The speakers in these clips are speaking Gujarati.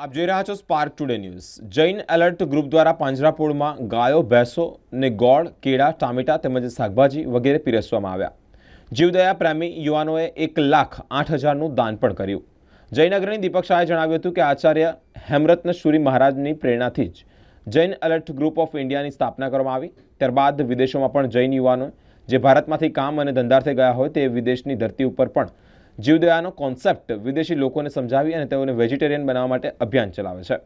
આપ જોઈ રહ્યા છો spark today news Jain alert group દ્વારા પાંજરાપોળમાં ગાયો, ભેંસો ને ગોળ, કેળા, ટામેટા તેમજ શાકભાજી વગેરે પીરસવામાં આવ્યા. જીવદયા પ્રેમી યુવાનોએ એક લાખ આઠ હજારનું દાન પણ કર્યું. જૈન અગ્રણી દીપક શાહે જણાવ્યું હતું કે આચાર્ય હેમરત્ન શુરી મહારાજની પ્રેરણાથી જ જૈન એલર્ટ ગ્રુપ ઓફ ઇન્ડિયાની સ્થાપના કરવામાં આવી. ત્યારબાદ વિદેશોમાં પણ જૈન યુવાનો જે ભારતમાંથી કામ અને ધંધાર્થે ગયા હોય તે વિદેશની ધરતી ઉપર પણ જીવદયાનો કોન્સેપ્ટ વિદેશી લોકોને સમજાવી અને તેઓને વેજીટેરિયન બનાવવા માટે અભિયાન ચલાવે છે.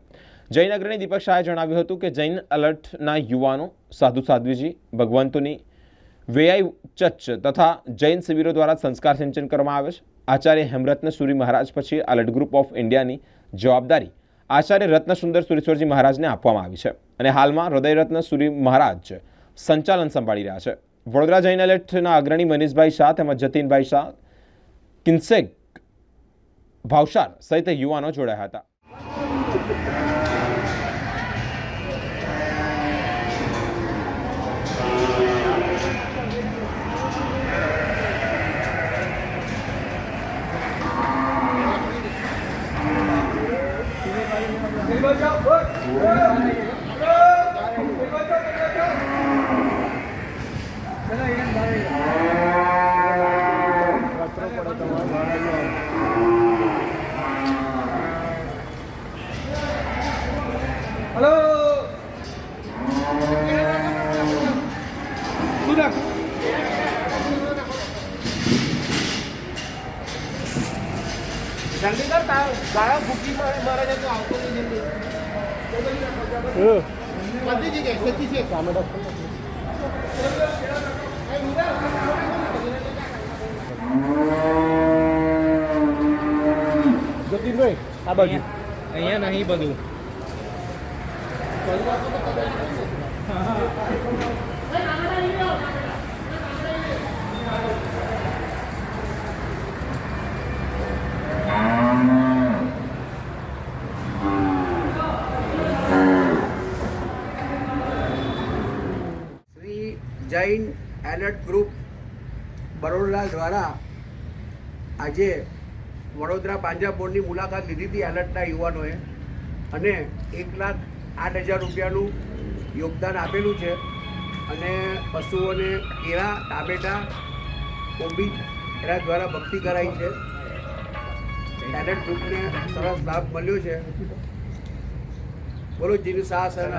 જૈન અગ્રણી દીપક શાહે જણાવ્યું હતું કે જૈન અલર્ટના યુવાનો સાધુ સાધ્વીજી, ભગવંતોની વેઆઈ ચચ તથા જૈન શિબિરો દ્વારા સંસ્કાર સિંચન કરવામાં આવે છે. આચાર્ય હેમરત્ન સુરી મહારાજ પછી અલર્ટ ગ્રુપ ઓફ ઇન્ડિયાની જવાબદારી આચાર્ય રત્ન સુંદર સુરેશ્વરજી મહારાજને આપવામાં આવી છે અને હાલમાં હૃદયરત્ન સુરી મહારાજ સંચાલન સંભાળી રહ્યા છે. વડોદરા જૈન અલર્ટના અગ્રણી મનીષભાઈ શાહ તેમજ જતીનભાઈ શાહ કિન્સેક ભાવસાર સહિત યુવાનો જોડાયા હતા hello sudah. Nanti kan tahu, saya bukti marahnya tuh aku ini juga. Jadi nih, apa lagi? Jain alert group Baroda દ્વારા આજે વડોદરા પાંજરાપોળની મુલાકાત લીધી હતી એલર્ટના યુવાનોએ અને એક લાખ આઠ હજાર રૂપિયાનું યોગદાન આપેલું છે. અને પશુઓને કેળા, ટામેટા, કોબી એના દ્વારા ભક્તિ કરાઈ છે. એલર્ટ ગ્રુપને સરસ લાભ મળ્યો છે. બોલો, જીન શાસન